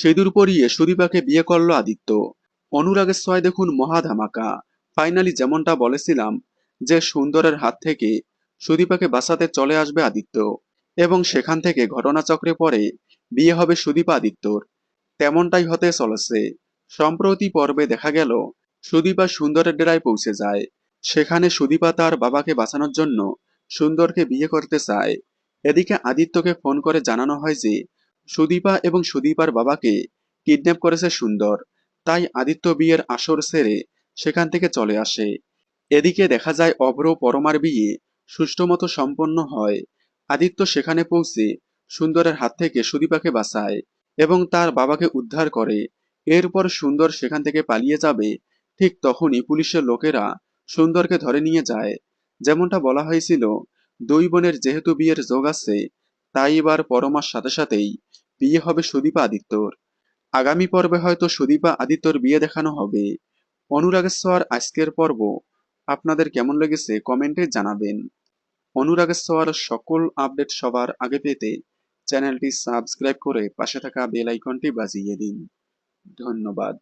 সিঁদুর পরিয়ে সুদীপাকে বিয়ে করল আদিত্য। অনুরাগের সয় দেখুন মহা ধামাকা। ফাইনালি যেমনটা বলেছিলাম যে সুন্দরের হাত থেকে সুদীপাকে বাঁচাতে চলে আসবে আদিত্য এবং সেখান থেকে ঘটনাচক্রে পরে বিয়ে হবে সুদীপা আদিত্যর। তেমনটাই হতে চলেছে। সম্প্রতি পর্বে দেখা গেল সুদীপা সুন্দরের ডেরায় পৌঁছে যায়। সেখানে সুদীপা তার বাবাকে বাঁচানোর জন্য সুন্দরকে বিয়ে করতে চায়। এদিকে আদিত্যকে ফোন করে জানানো হয় যে সুদীপা এবং সুদীপার বাবাকে কিডন্যাপ করেছে সুন্দর। তাই আদিত্য বিয়ের আসর সেরে সেখান থেকে চলে আসে। এদিকে দেখা যায় অভ্র পরমার বিয়ে সুষ্ঠুমতো সম্পন্ন হয়। আদিত্য সেখানে পৌঁছে সুন্দরের হাত থেকে সুদীপাকে বাঁচায় এবং তার বাবাকে উদ্ধার করে। এরপর সুন্দর সেখান থেকে পালিয়ে যাবে। ঠিক তখনই পুলিশের লোকেরা সুন্দরকে ধরে নিয়ে যায়। যেমনটা বলা হয়েছিল, দুই বোনের যেহেতু বিয়ের যোগ আছে তাই এবার পরমার সাথে সাথেই বিয়ে হবে সুদীপা আদিত্যর। আগামী পর্বে হয়তো সুদীপা আদিত্যর বিয়ে দেখানো হবে। অনুরাগেশ্বর আজকের পর্ব আপনাদের কেমন লেগেছে কমেন্টে জানাবেন। অনুরাগেশ্বর সকল আপডেট সবার আগে পেতে চ্যানেলটি সাবস্ক্রাইব করে পাশে থাকা বেল আইকনটি বাজিয়ে দিন। ধন্যবাদ।